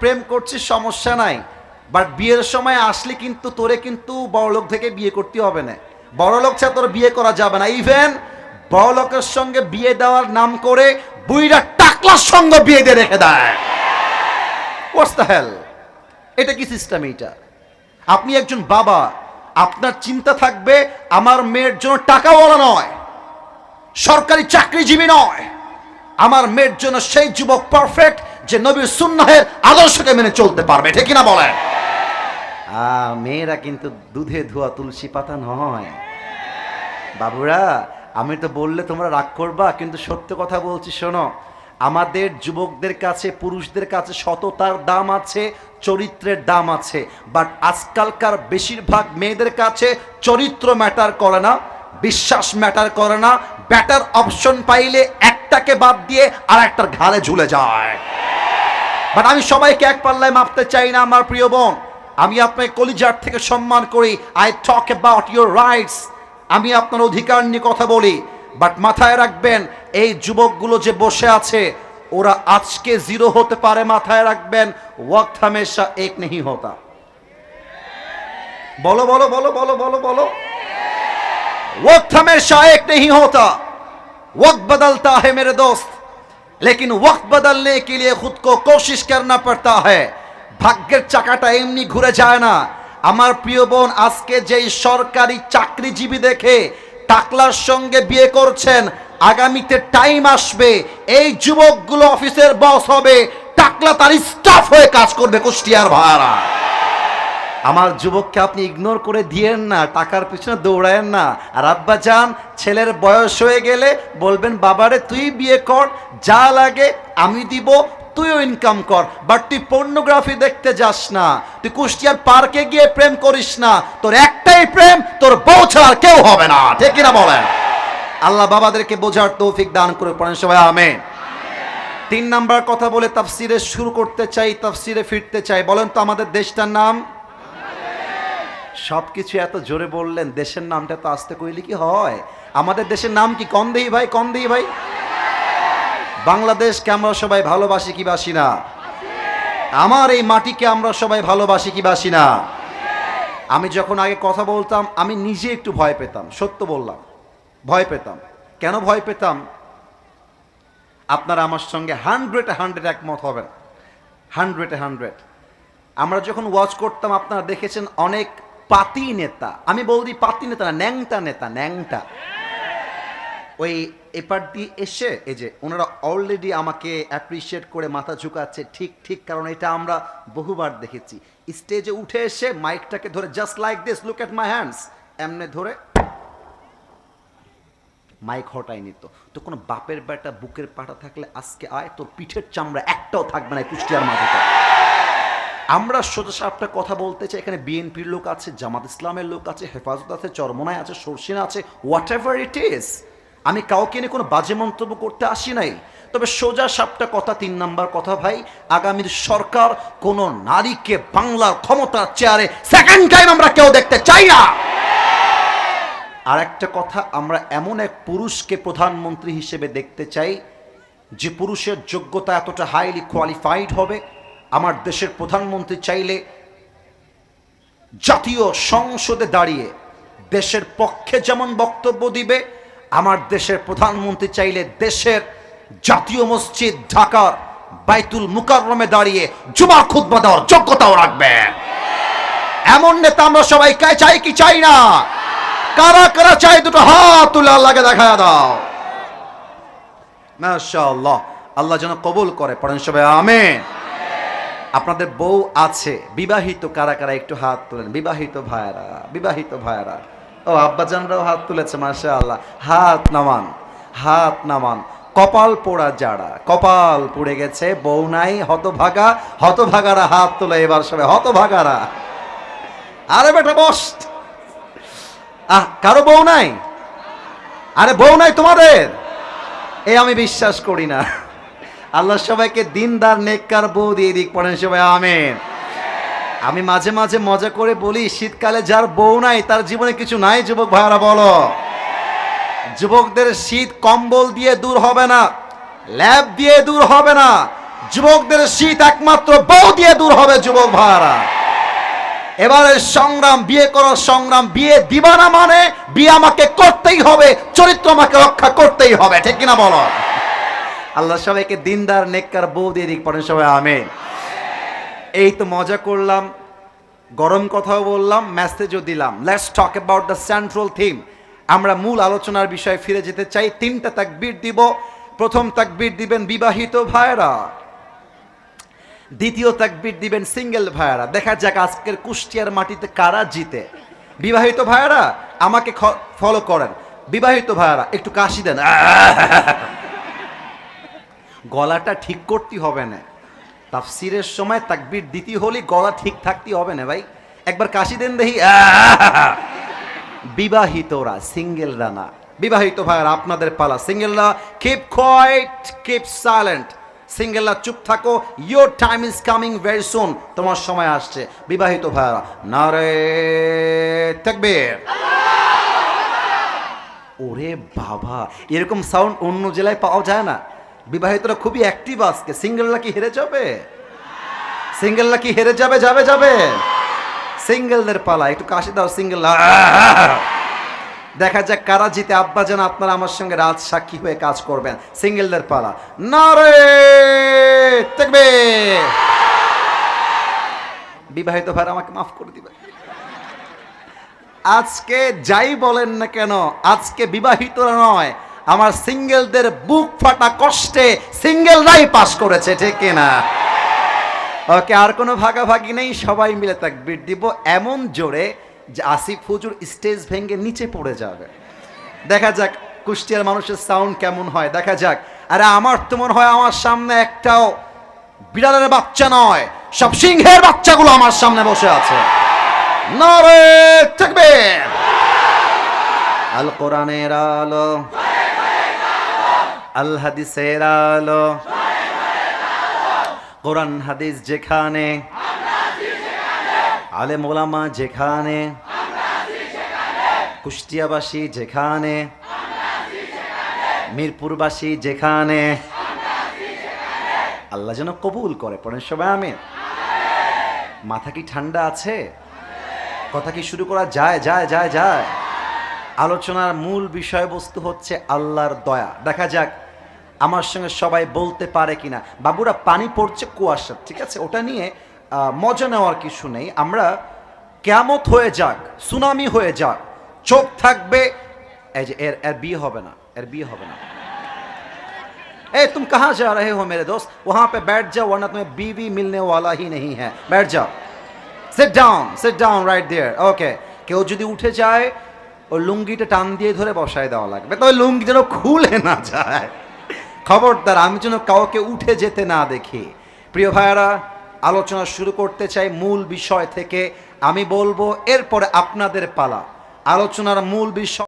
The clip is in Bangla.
প্রেম করছিস, সমস্যা নাই। বাট বিয়ের সময় আসলে কিন্তু তোরে কিন্তু বড়লোক থেকে বিয়ে করতে হবে না। বড়লোক ছাড়া তোর বিয়ে করা যাবে না। ইভেন বড়লোকের সঙ্গে বিয়ে দেওয়ার নাম করে বুইরা টাকলার সঙ্গে বিয়ে দিয়ে রেখে দেয়। দ্য হেল এটা কি সিস্টেম এইটা? আপনি একজন বাবা, আপনার চিন্তা থাকবে, আমার মেয়ের জন্য টাকাওয়ালা নয়, সরকারি চাকরিজীবী নয়। আমার মেয়ের জন্য সেই যুবক পারফেক্ট যে নবীর সুন্নাহের আদর্শকে মেনে চলতে পারবে, ঠিক না বলেন? মেয়েরা কিন্তু দুধে ধোয়া তুলসী পাতা নয়। বাবুরা, আমি তো বললে তোমরা রাগ করবা, কিন্তু সত্য কথা বলছি, শোনো। আমাদের যুবকদের কাছে, পুরুষদের কাছে সততার দাম আছে, চরিত্রের দাম আছে। বাট আজকালকার বেশিরভাগ মেয়েদের কাছে চরিত্র ম্যাটার করে না, বিশ্বাস ম্যাটার করে না। ব্যাটার অপশন পাইলে একটাকে বাদ দিয়ে আর একটার ঘাড়ে ঝুলে যায়। বাট আমি সবাইকে এক পাল্লায় মাপতে চাই না, আমার প্রিয় বোন। আমি আপনার কলিজার থেকে সম্মান করি। I talk about your rights আমি আপনার অধিকার নিয়ে কথা বলি। বাট মাথায় রাখবেন, এই যুবকগুলো যে বসে আছে, ওরা আজকে জিরো হতে পারে, মাথায় রাখবেন। ওয়াক হামেশা এক নেহি হতা। বলো বলো বলো বলো বলো বলো। ওয়াক হামেশা এক নেহি হতা। वक्त बदलता है मेरे दोस्त लेकिन वक्त बदलने के लिए खुद को कोशिश करना पड़ता है ভাগ্যের চাকাটা এমনি ঘুরে যায় না আমার প্রিয় বোন আজকে যেই সরকারি চাকরিজীবী দেখে টাকলার সঙ্গে বিয়ে করছেন আগামীতে টাইম আসবে এই যুবকগুলো অফিসের বস হবে টাকলা তার স্টাফ হয়ে কাজ করবে কুষ্টিয়ার ভাড়া আমার যুবককে আপনি ইগনোর করে দিয়েন না, টাকার পিছনে দৌড়ায়েন না। আর আব্বা যান, ছেলের বয়স হয়ে গেলে বলবেন, বাবারে, তুই বিয়ে কর, যা লাগে আমি দিব, তুইও ইনকাম কর। বাট তুই পর্নোগ্রাফি দেখতে যাস না। তুই কুষ্টিয়ার পার্কে গিয়ে প্রেম করিস না। তোর একটাই প্রেম, তোর বউ ছাড়া কেউ হবে না। ঠিক কিনা বলেন? আল্লাহ বাবাদেরকে বোঝার তৌফিক দান করে পড়েন সবাই, আমেন। তিন নাম্বার কথা বলে তাফসিরে শুরু করতে চাই, তাফসিরে ফিরতে চাই। বলেন তো আমাদের দেশটার নাম। সব কিছু এত জোরে বললেন, দেশের নামটা তো আসতে কইলে কি হয়? আমাদের দেশের নাম কি কন দেই ভাই কন দেই ভাই? বাংলাদেশকে আমরা সবাই ভালোবাসি কি বাসি না? আমার এই মাটিকে আমরা সবাই ভালোবাসি কি বাসি না? আমি যখন আগে কথা বলতাম, আমি নিজে একটু ভয় পেতাম, সত্য বললাম, ভয় পেতাম। কেন ভয় পেতাম? আপনারা আমার সঙ্গে হান্ড্রেড হান্ড্রেড একমত হবেন, হান্ড্রেড হান্ড্রেড। আমরা যখন ওয়াচ করতাম, আপনারা দেখেছেন অনেক পাতি নেতা। আমি বলছি পাতি নেতা না, ন্যাংটা নেতা, ন্যাংটা। ওই এপার দিয়ে এসে, এই যে ওনারা অলরেডি আমাকে অ্যাপ্রিসিয়েট করে মাথা ঝুঁকাচ্ছে, ঠিক ঠিক, কারণ এটা আমরা বহুবার দেখেছি। স্টেজে উঠে এসে মাইকটাকে ধরে just like this look at my hands এমনে ধরে মাইক হটাই নিত। তো কোনো বাপের বেটা বুকের পাটা থাকলে আজকে আয়, তোর পিঠের চামড়া একটাও থাকবে না কুষ্টিয়ার মাটিতে। আমরা সোজা সাপটা কথা বলতে চাই। এখানে বিএনপির লোক আছে, জামাত ইসলামের লোক আছে, হেফাজত আছে, চরমনায় আছে, সরসিনা আছে হোয়াট এভার ইট ইজ আমি কাউকে নিয়ে কোনো বাজে মন্তব্য করতে আসি নাই। তবে সোজা সাপটা কথা তিন নাম্বার কথা ভাই আগামীর সরকার কোনো নারীকে বাংলার ক্ষমতার চেয়ারে সেকেন্ড টাইম আমরা কেউ দেখতে চাই না। আর একটা কথা, আমরা এমন এক পুরুষকে প্রধানমন্ত্রী হিসেবে দেখতে চাই, যে পুরুষের যোগ্যতা এতটা হাইলি কোয়ালিফাইড হবে আমার দেশের প্রধানমন্ত্রী চাইলে জাতীয় সংসদে দাঁড়িয়ে দেশের পক্ষে যেমন বক্তব্য দিবে, আমার দেশের প্রধানমন্ত্রী চাইলে দেশের জাতীয় মসজিদ ঢাকার বাইতুল মুকাররমে দাঁড়িয়ে জুমা খুতবা দেওয়ার যোগ্যতাও রাখবে। এমন নেতা আমরা সবাই চাই কি চাই না? কারা কারা চাই দুটো হাত তুলে আল্লাহকে দেখা দাও। মাশাআল্লাহ, আল্লাহ যেন কবুল করে, পড়েন সবাই, আমেন। আপনাদের বউ আছে, বিবাহিত, কারা কারা একটু হাত তুলেন? বিবাহিত ভাইরা বিবাহিত ভাইরা ও, আব্বাজানরাও হাত তুলেছে মাসা আল্লাহ হাত নামান হাত নামান। কপাল পোড়া যারা, কপাল পুড়ে গেছে, বউ নাই, হতভাগা, হতভাগারা হাত তোলে এবার সবাই হতভাগারা। আরে বেটা, বস। আহ, কারও বউ নাই? আরে বউ নাই তোমাদের? এ আমি বিশ্বাস করি না। আল্লাহ সবাইকে দিনদার, নেককার, বউ দিয়ে দিক, পড়েন সবাই, আমেন। আমি মাঝে মাঝে মজা করে বলি, শীতকালে যার বউ নাই, তার জীবনে কিছু নাই, যুবক ভাইয়ারা বলো। যুবকদের শীত কম্বল দিয়ে দূর হবে না, ল্যাব দিয়ে দূর হবে না, যুবকদের শীত একমাত্র বউ দিয়ে দূর হবে, যুবক ভাড়া এবারে সংগ্রাম, বিয়ে করার সংগ্রাম, বিয়ে দিবা না মানে বিয়ে আমাকে করতেই হবে, চরিত্র আমাকে রক্ষা করতেই হবে, ঠিক কিনা বলো? আল্লাহ সবাইকে দিনদার, নেককার, বউ দিয়ে দিক পড়েন সবাই, আমেন। এই তো মজা করলাম, গরম কথাও বললাম মেসেজও দিলাম। Let's talk about the central theme আমরা মূল আলোচনার বিষয়ে ফিরে যেতে চাই, তিনটা তাকবীর দিব। প্রথম তাকবীর দিবেন বিবাহিত ভাইরা দ্বিতীয় তাকবীর দিবেন সিঙ্গেল ভাইয়ারা। দেখা যাক আজকের কুষ্টিয়ার মাটিতে কারা জিতে। বিবাহিত ভাইয়ারা, আমাকে ফলো করেন। বিবাহিত ভাইয়ারা, একটু কাশি দেন। গলাটা ঠিক করতে হবে না। তাফসিরের সময় তাকবির দিতে হলে গলা ঠিক থাকতে হবে না ভাই। একবার কাশি দেন দেখি বিবাহিতরা, সিঙ্গেলরা না। বিবাহিত ভাইয়ারা, আপনাদের পালা। সিঙ্গেলরা কিপ কোয়াইট কিপ সাইলেন্ট সিঙ্গেলরা, চুপ থাকো। Your time is coming very soon তোমার সময় আসছে। বিবাহিত ভাইয়ারা, নারে তাকবীর। ওরে বাবা, এরকম সাউন্ড অন্য জেলায় পাওয়া যায় না। বিবাহিতরা খুবই অ্যাক্টিভ আজকে। সিঙ্গেলরা কি হেরে যাবে? সিঙ্গেলরা কি হেরে যাবে যাবে যাবে? সিঙ্গেলদের পালা, একটু কাশি দাও সিঙ্গেল দেখা যাক কারা জিতে। আব্বা যেন আপনারা আমার সঙ্গে রাজ সাক্ষী হয়ে কাজ করবেন। সিঙ্গেলদের পালা। না রে দেখবে বিবাহিত ভাই আমাকে মাফ করে দিবে। আজকে যাই বলেন না কেন, আজকে বিবাহিতরা নয় আমার সিঙ্গেলদের বুক ফাটা কষ্টে সিঙ্গেলরাই পাস করেছে, ঠিক না ওকে, আর কোনো ভাগাভাগি নেই, সবাই মিলে তাকবীর দিব। এমন জোরে যে আসিফ হুজুর স্টেজ ভেঙে নিচে পড়ে যাবে। দেখা যাক কুষ্টিয়ার মানুষের সাউন্ড কেমন হয়, দেখা যাক। আরে, আমার তো মনে হয় আমার সামনে একটাও বিড়ালের বাচ্চা নয়, সব সিংহের বাচ্চাগুলো আমার সামনে বসে আছে। নরে, থাকবে। আল কোরআনের আলো। আল হাদিসের আলো। কোরআন হাদিস যেখানে আলে মোলামা যেখানে, কুষ্টিয়াবাসী যেখানে, মিরপুরবাসী যেখানে, আল্লাহ যেন কবুল করে, পড়েন সবাই আমি মাথা কি ঠান্ডা আছে? কথা কি শুরু করা যায় যায় যায় যায়? আলোচনার মূল বিষয়বস্তু হচ্ছে আল্লাহর দয়া। দেখা যাক আমার সঙ্গে সবাই বলতে পারে কিনা বাবুরা পানি পড়ছে কুয়াশা ঠিক আছে ওটা নিয়ে আহ, মজা নেওয়ার কিছু নেই আমরা কেমত হয়ে যাক সুনামি হয়ে যাক চোখ থাকবে এই যে এর এর বিয়ে হবে না এর বিয়ে হবে না ए तुम कहाँ जा रहे हो मेरे दोस्त वहां पे बैठ जाओ वरना तुम्हें बीवी मिलने वाला ही नहीं है बैठ जाओ sit down sit down right there okay কেউ যদি উঠে যায় ওই লুঙ্গিটা টান দিয়ে ধরে বসায় দেওয়া লাগবে তবে লুঙ্গি যেন খুলে না যায় খবরদার, আমি যেন কাউকে উঠে যেতে না দেখি। প্রিয় ভাইয়ারা, আলোচনা শুরু করতে চাই মূল বিষয় থেকে। আমি বলব, এরপরে আপনাদের পালা। আলোচনার মূল বিষয়